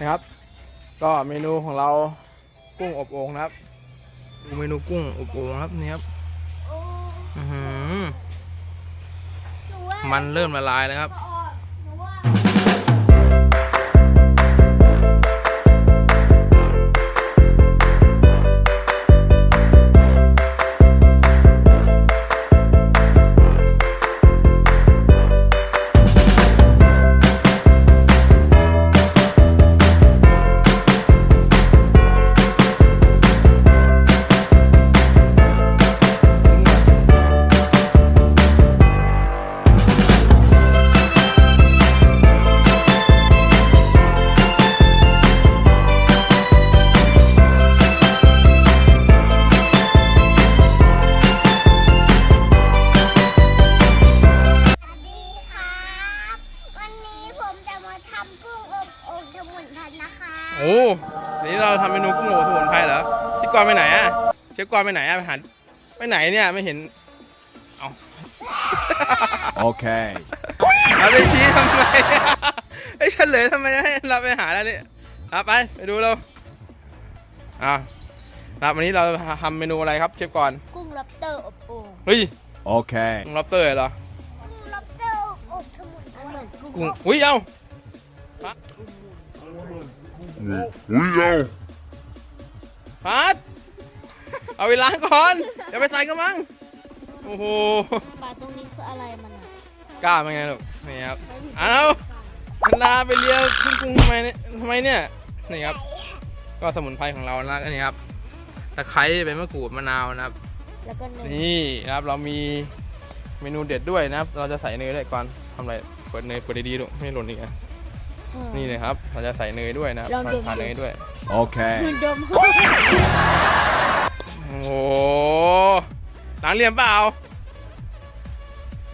นะครับ ก็เมนูของเรากุ้งอบโอ่งนะครับดูเมนูกุ้งอบโอ่งครับนี่ครับโอ้อื้อหือหนูว่ามันเริ่มละลายแล้วครับ ทำกุ้งอบโอ่งสมุนไพรนะคะโอ้นี่เราทำเมนูกุ้งอบสมุนไพรเหรอพี่กรณ์ไปไหนอะเชฟกรณ์ไปไหนอะไปหาไปไหนเนี่ยไม่เห็นเอา Okay. เราไปชี้ทำไมไอ้ยเฉลยทำไมให้เราไปหาแล้วเนี่ยเอาไปไปดูเราอ่าครับวันนี้เราทำเมนูอะไรครับเชฟกรณ์กุ้งล็อบสเตอร์อบโอ่งเฮ้ย Okay. กุ้งล็อบสเตอร์เหรอกุ้งล็อบสเตอร์อบสมุนไพรเหมือนกุ้ง กุ้งอุ้ยเอ้า We go. พัด เอาไปล้างก่อนเดี๋ยวไปใส่กระมังโอ้โหปลาตรงนี้คืออะไรมันอะกล้าเป็นไงลูกนี่ครับเอาพันดาไปเลียกุ้งกุ้งทำไมเนี่ยทำไมเนี่ยนี่ครับ ก็สมุนไพรของเรานะอันนี้ครับตะไคร้ใบมะกรูดมะนาวนะครับแล้วก็เนยนี่นะครับเรามีเมนูเด็ดด้วยนะครับ เราจะใส่เนยด้วยก่อนทำอะไรเปิดเนยเปิดดีๆลูกไม่หล่นอีกนะ นี่เลยครับเราจะใส่เนยด้วยนะครับลองดูทาเนยด้วย Okay. มันดมโอ้โหล้างเรียมเปล่า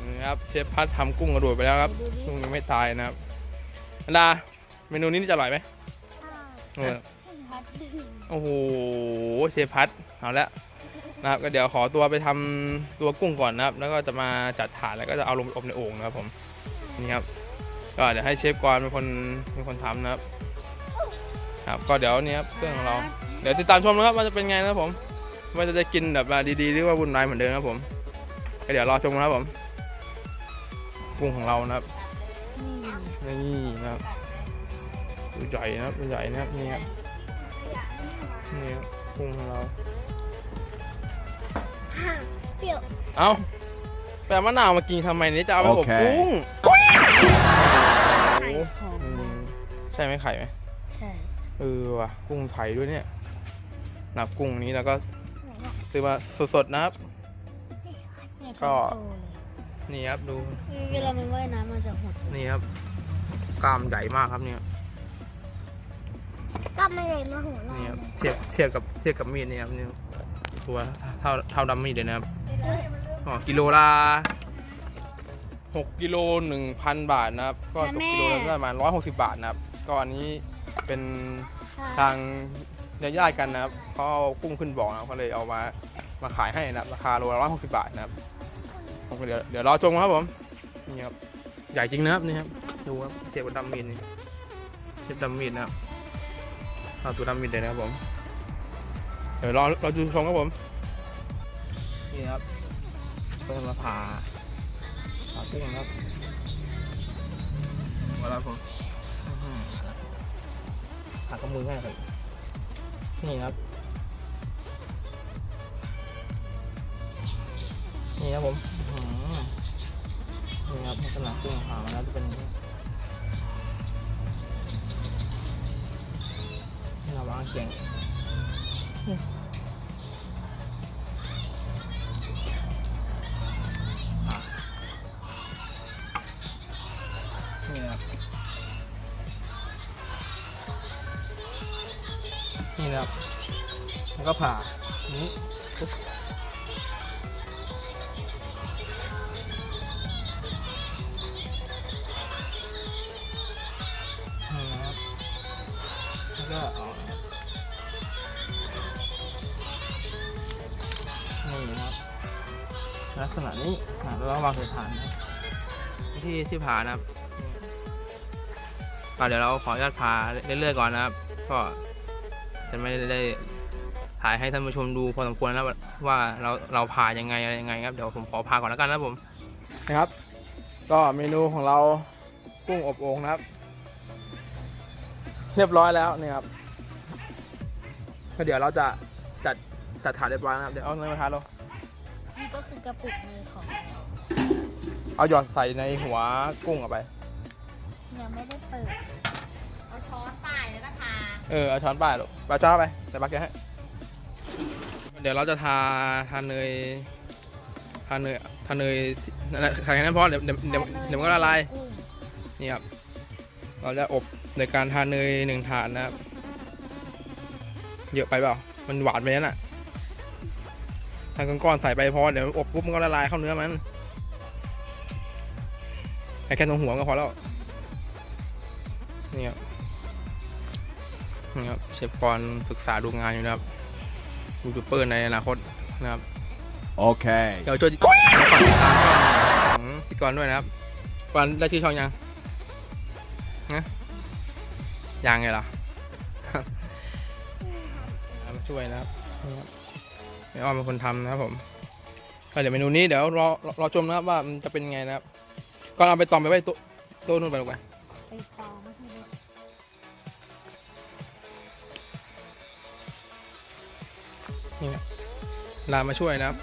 นี่ครับเชฟพัดทำกุ้งกระโดดไปแล้วครับดูดิกุ้งยังไม่ตายนะครับอันดาเมนูนี้นี่จะอร่อยไหมเออพัดดึงโอ้โหเชฟพัดเอาละนะครับก็เดี๋ยวขอตัวไปทำตัวกุ้งก่อนนะครับ แล้วก็จะมาจัดถาดแล้วก็จะเอาลงไปอบในโอ่งนะครับผมนี่ครับ ก็เดี๋ยวให้เชฟกรเป็นคนเป็นคนทำนะครับ ครับก็เดี๋ยวนี้ครับเครื่องของเรา เดี๋ยวติดตามชมนะครับว่าจะเป็นไงนะครับผมว่าจะได้กินแบบว่าดีๆหรือว่าวุ่นวายเหมือนเดิมนะครับผมก็เดี๋ยวรอชมนะครับผมกุ้งของเรานะครับนี่นะครับตัวใหญ่นะครับตัวใหญ่นะครับนี่ครับนี่ครับกุ้งของเราเปรี้ยวเอาแปะมะนาวมากินทำไมเนี่ยจะเอาไปอบโอเคกุ้งไข่ของอืมใช่ไหมไข่ไหมใช่เออว่ะกุ้งไทยด้วยเนี่ยนับกุ้งนี้แล้วก็ซื้อมาสดๆนะครับก็นี่ครับดู เวลามันว่ายน้ำมันจะหดนี่ครับกล้ามใหญ่มากครับเนี่ยก็ไม่เลยมาหัวเรานี่ครับเทียบเทียบกับเทียบกับมีดนี่ครับนี่ตัวเท่าเท่าดำมีดเลยนะครับอ๋อกิโลละ หกกิโลหนึ่งพันบาทนะครับ ก็ตกกิโลละประมาณร้อยหกสิบบาทนะครับ ก็อันนี้เป็นทางญาติๆกันนะครับเขาเอากุ้งขึ้นบ่อนะครับเขาเลยเอามามาขายให้นะครับ ราคาโลละร้อยหกสิบบาทนะครับผมก็เดี๋ยวเดี๋ยวรอชมครับผมนี่ครับใหญ่จริงนะครับนี่ครับดูครับเทียบกับดำมีดนี่เทียบดำมีดนะครับเอาตัวดำมิดเลยนะครับผมเดี๋ยวรอเราดูชมครับผมนี่ครับเพิ่มมาผ่า ผ่ากุ้งครับมาแล้วผมหือผ่ากระมือให้ครับ นี่ครับ นี่ครับผมนี่ครับลักษณะกุ้งผ่ามาแล้วจะเป็นนี้นี่เราวางเขียง นะครับ แล้วก็ผ่านี่ก็เอานี่นะครับ ลักษณะนี้อ่าแล้ววางใส่ฐานนะที่ที่ผ่านะครับเดี๋ยวเราขออนุญาตพาเรื่อยๆก่อนนะครับก็ จะไม่ได้ถ่ายให้ท่านผู้ชมดูพอสมควรนะว่าเราเราพายังไงอะไรยังไงครับเดี๋ยวผมขอพาก่อนแล้วกันนะครับผมนะครับ ก็เมนูของเรากุ้งอบโอ่งนะครับ เรียบร้อยแล้วนี่ครับก็เดี๋ยวเราจะจัดจัดถาดเรียบร้อยนะครับเดี๋ยวเอาเนยมาทานเรานี่ก็คือกระปุกเนยของเอาหยอดใส่ในหัวกุ้งเอาไปยังไม่ได้เปิด เอาช้อนป้ายแล้วก็ทา เออเอาช้อนป้าลูกเอาช้อนไปแต่บักเกอร์ให้เดี๋ยวเราจะทาทาเนยทาเนยทาเนยนั่นแหละใสแค่นั้นพอเดี๋ยวเดี๋ยวเดี๋ยวเดี๋ยวมันก็ละลายนี่ครับเราจะอบในการทาเนยหนึ่งถาดนะครับเยอะไปเปล่ามันหวานไปนั่นน่ะทางก้อนๆใส่ไปพอเดี๋ยวอบปุ๊บมันก็ละลายเข้าเนื้อมันแค่ตรงหัวก็พอแล้วนี่ครับ นี่ครับเชฟปอนปรึกษาดูงานอยู่นะครับยูทูบเบอร์ในอนาคตนะครับ Okay. เดี๋ยวช่วยฝากติดตามช่องของพี่กรณ์ด้วยนะครับกรณ์ได้ชื่อช่องยังนะยังไงล่ะมาช่วยนะครับไม่อ้อมเป็นคนทำนะครับผมก็เดี๋ยวเมนูนี้เดี๋ยวรอรอรอชมนะครับว่ามันจะเป็นไงนะครับก่อนเอาไปตอมไปไว้โต๊ะโต๊ะนู่นไปลงไปไปตองไม่ ลามาช่วยนะครับ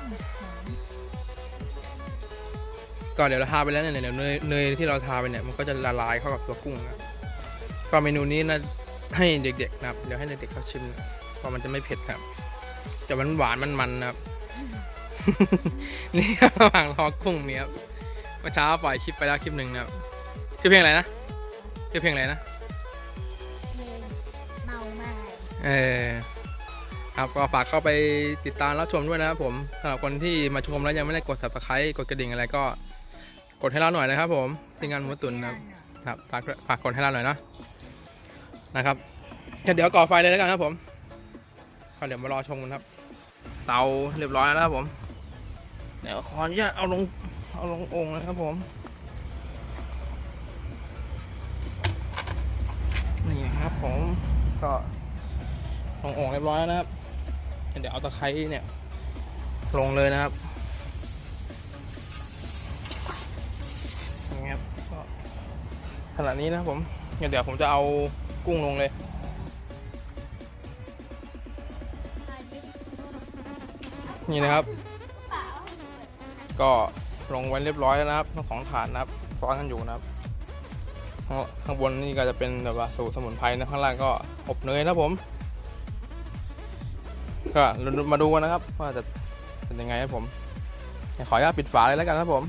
ก่อนเดี๋ยวเราทาไปแล้วเนี่ยเดี๋ยวเนยเนยที่เราทาไปเนี่ยมันก็จะละลายเข้ากับตัวกุ้งนะครับก็เมนูนี้นะให้เด็กๆนะครับเดี๋ยวให้เด็กๆเขาชิมนะเพราะมันจะไม่เผ็ดครับจะมันหวานมันมันๆนะครับ นี่ครับระหว่างรอกุ้งเนี่ยครับเมื่อเช้าปล่อยคลิปไปแล้วคลิปหนึ่งนะครับชื่อเพลงอะไรนะชื่อเพลงอะไรนะเพลงเมามากเออ ครับก็ฝากเข้าไปติดตามรับชมด้วยนะครับผมสำหรับคนที่มาชมแล้วยังไม่ได้กด subscribe กดกระดิ่งอะไรก็ กดให้เราหน่อยนะครับผมทีมงานหมูตุนนะครับครับฝากฝากกดให้เราหน่อยนะนะครับเดี๋ยวก่อไฟเลยแล้วกันครับผมก็เดี๋ยวมารอชมกันครับ เตาเรียบร้อยแล้วครับผมเดี๋ยวขออนุญาตเอาลงเอาลงองค์นะครับผมนี่นะครับผมก็ลงโอ่งเรียบร้อยแล้วนะครับ เดี๋ยวเอาตะไคร้เนี่ยลงเลยนะครับอย่างเงี้ยครับก็ขณะนี้นะผมเดี๋ยวผมจะเอากุ้งลงเลยนี่นะครับ ก็ลงไว้เรียบร้อยแล้วนะครับทั้งสองถาดนะครับซ้อนกันอยู่นะครับ ข้างบนนี่ก็จะเป็นแบบว่าสูตรสมุนไพรนะข้างล่างก็อบเนยนะผม ก็มาดูกันนะครับ ว่าจะเป็นยังไงครับผมขออนุญาตปิดฝาเลยแล้วกันครับผม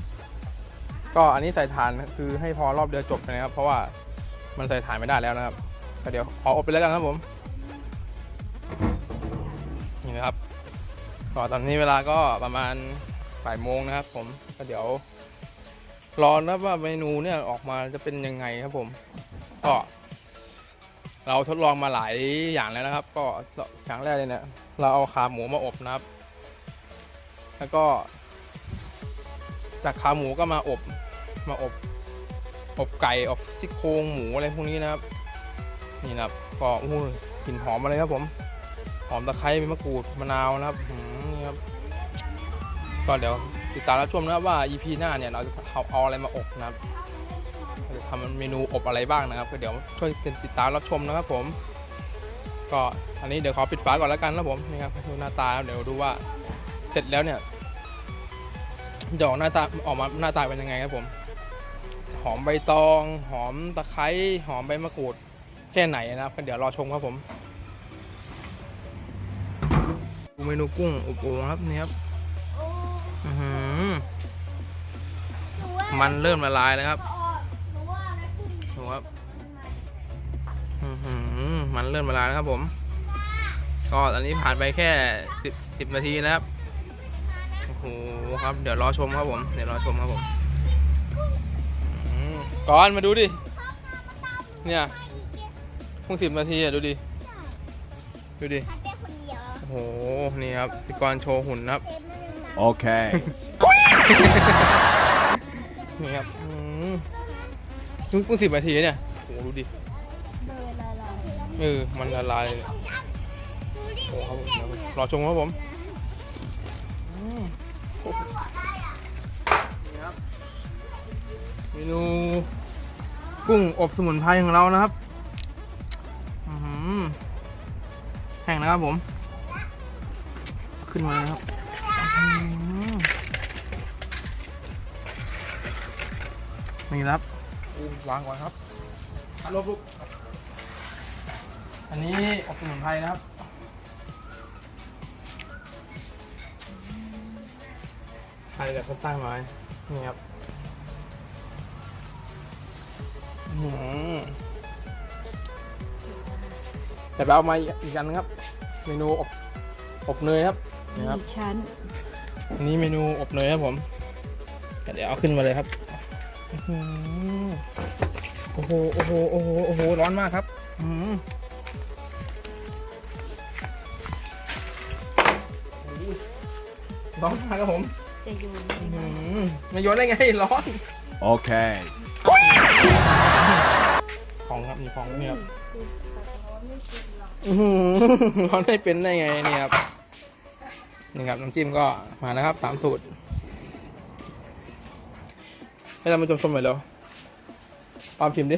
ก็อันนี้ใส่ถ่านคือให้พอรอบเดียวจบนะครับ เพราะว่ามันใส่ถ่านไม่ได้แล้วนะครับก็เดี๋ยวขออบไปแล้วกันครับผมนี่นะครับก็ตอนนี้เวลาก็ประมาณบ่ายโมงนะครับ ผมก็เดี๋ยวรอนะว่าเมนูเนี่ยออกมาจะเป็นยังไงครับผม ก็ เราทดลองมาหลายอย่างแล้วนะครับ ก็อย่างแรกเลยเนี่ยเราเอาขาหมูมาอบนะครับ แล้วก็ จากขาหมูก็มาอบมาอบ อบไก่อบซี่โครงหมูอะไรพวกนี้นะครับ นี่นะครับก็อู้หกลิ่นหอมมาเลยครับผม หอมตะไคร้มีมะกรูดมะนาวนะครับนี่ครับก็เดี๋ยวติดตามรับชมนะครับว่า EP หน้าเนี่ยเราจะเอาอะไรมาอบนะครับ เราจะทำเมนูอบอะไรบ้างนะครับก็เดี๋ยวช่วยติดตามรับชมนะครับผม ก็อันนี้เดี๋ยวขอปิดฝาก่อนแล้วกันนะผมนี่ครับดูหน้าตาเดี๋ยวดูว่าเสร็จแล้วเนี่ยจะออกหน้าตาออกมาหน้าตาเป็นยังไงครับผม หอมใบตอง หอมตะไคร้หอมใบมะกรูดแค่ไหนนะครับก็เดี๋ยวรอชมครับผมดูเมนูกุ้งอบโอ่งครับนี่ครับโอ้อื้อหือหนูว่ามันเริ่มละลายแล้วครับ ออกหนูว่านะ กุ้งดูครับอื้อหือมันเริ่มละลายแล้วครับผม ก็ตอนนี้ผ่านไปแค่สิบสิบนาทีนะครับ โอ้โหครับ เดี๋ยวรอชมครับผม เดี๋ยวรอชมครับผมอืมก่อนมาดูดิ เนี่ยเพิ่งสิบนาทีอะดูดิ ดูดิทำได้คนเดียวโอ้โห นี่ครับพี่กรณ์โชว์หุ่นนะครับเต็มเลยนะ Okay. นี่ครับอืมเพิ่งเพิ่งสิบนาทีเนี่ยโอ้โหดูดิอเออมันละลายเลยผมทำดูดิโอ้ครับผมเจ็เดี๋ยวบเลยรอชมครับผมอืมได้อะนี่ครับเมนูกุ้งอบสมุนไพรของเรานะครับอื้อหือแห้งนะครับผม ขึ้นมาเลยครับอื้อหือนี่ครับ อู้วางก่อนครับฮัลโหลลูกอันนี้อบสมุนไพรนะครับใครแบบเขาตั้งไว้นี่ครับอื้อหือแต่ไปเอามาอีกอันนึงครับ เมนูอบอบเนยครับนี่ครับชั้นอันนี้เมนูอบเนยครับผมเดี๋ยวเอาขึ้นมาเลยครับอื้อหือ โอ้โห โอ้โห โอ้โห โอ้โห ร้อนมากครับอื้อหือโอ้โหร้อนมากครับผมจะอยู่อื้อหือมาโยนได้ไง ร้อน Okay. ของครับมีของนี่ครับอื้อหือร้อนไม่เป็นได้ไงเนี่ยครับ นี่ครับน้ำจิ้มก็มานะครับตามสูตรให้เรามาชมชมหน่อยเร็ว ปาล์มชิมดิ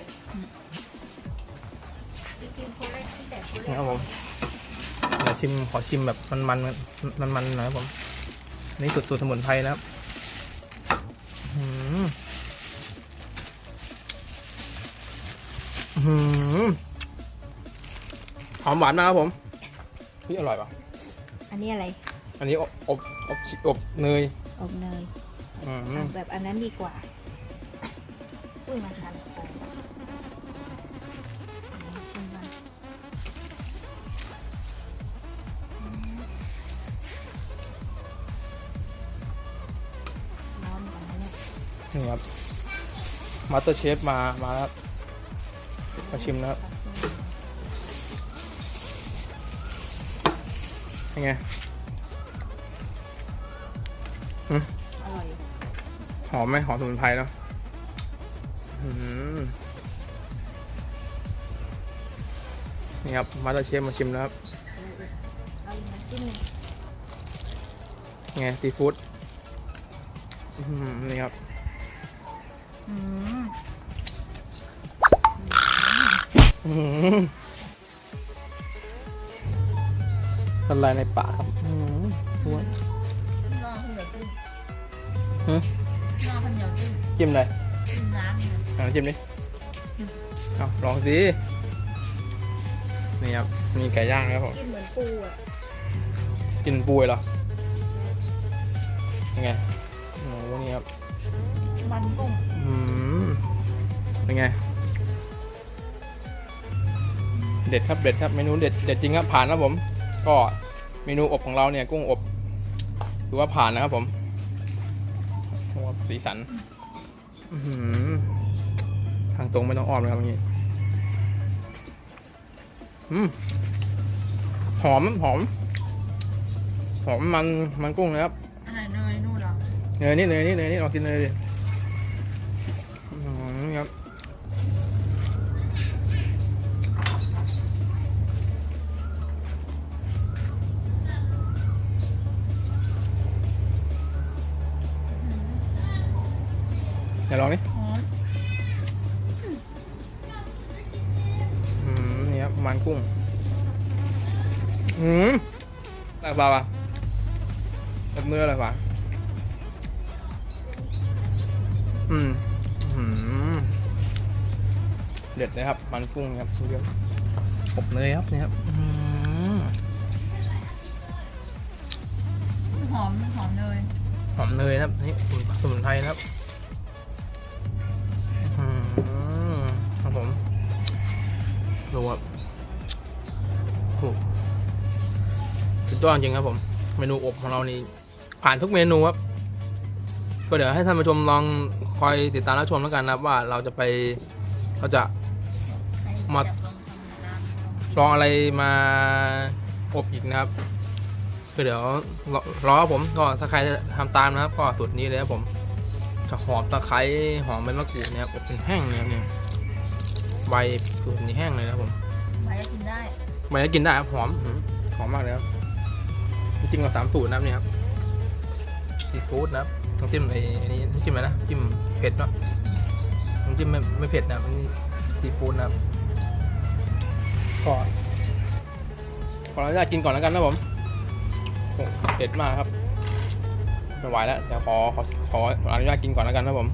กินคนแรกตั้งแต่คนแรนี่กครับผมเดี๋ยวชิมขอชิมแบบมันมันมันมันๆหน่อยครับผมอันนี่สูตรสูตรสมุนไพรนะครับอื้อหืออื้อหือหอมหวานมากครับผมนี่อร่อยป่ะอันนี้อะไร อันนี้อบอบอบอบเนยอบเนยอืมเอาแบบอันนั้นดีกว่า อุ้ยมาทานคออัน นี่ครับมาสเตอร์เชฟมา มาแล้วครับมาชิมนะครับยังไงอร่อยหอมไหมหอมสมุนไพรเนาะอื้อหือนี่ครับมาสเตอร์เชฟมาชิมแล้วครับเอาอีกน้ำจิ้มหนึ่งยังไงซีฟู้ดอื้อหือนี่ครับอืมอื้อหือ ละลายในปากครับอื้อหืออ้วนนอกข้าวเหนียวจิ้มฮะนอกข้าวเหนียวจิ้มจิ้มเลยจิ้มน้ำเนี่ยลองจิ้มดิเอาลองสิ นี่ครับ มีไก่ย่างนะครับผม กินเหมือนปูอะกินปูเลยเหรอ ยังไงโอ้โหนี่ครับ มันกุ้งอืม เป็นไง เด็ดครับเด็ดครับเมนูเด็ดเด็ดจริงครับผ่านครับผม ก็เมนูอบของเราเนี่ยกุ้งอบถือว่าผ่านนะครับผมโอ้โหสีสันอื้อหือทางตรงไม่ต้องอ้อมเลยครับอย่างนี้อืมหอมหอม หอมมันมันกุ้งนะครับอะไรเนยนู่นเหรอเนยนี่เนยนี่เนยนี่ลองกินเนยดิ ลองดิหอมอืมนี่ครับมันกุ้งอืมแปลกเปล่าอะแบบเนื้ออะไรวะอืมอืมเด็ดเลยครับ มันกุ้งครับเยอะอบเนยครับนี่ครับอืมหอมหอมเนยหอมเนยนะครับนี่สมุนไพรนะครับ อดจริงครับผม เมนูอบของเรานี่ผ่านทุกเมนูครับ ก็เดี๋ยวให้ท่านผู้ชมลองคอยติดตามรับชมแล้วกันนะครับว่าเราจะไปเราจะให้มาจับลองทำน้ำลองอะไรมาอบอีกนะครับก็เดี๋ยวรอรอครับผมก็ถ้าใครจะทำตามนะครับ ก็สูตรนี้เลยครับผมจะหอมตะไคร้หอมใบมะกรูดเนี่ยอบเป็นแห้งเนี่ยครับเนี่ยใบสูตรนี้แห้งเลยนะครับผมไว้กินได้มันจะกินได้ครับหอมอืมหอมมากเลยครับ จริงกับสามสูตรนะครับเนี่ยครับซีฟู้ดนะครับต้องจิ้มไอ้นนี้จิ้มอะไรนะจิ้มเผ็ดเนาะต้องจิ้มไม่ไม่เผ็ดนะครันซีฟู้ดนะครับก็ขออนุญาตกินก่อนแล้วกันนะผมเผ็ดมากครับไม่ไหวแล้วเดี๋ยวขอขอขออนุญาตกินก่อนแล้วกันนะผม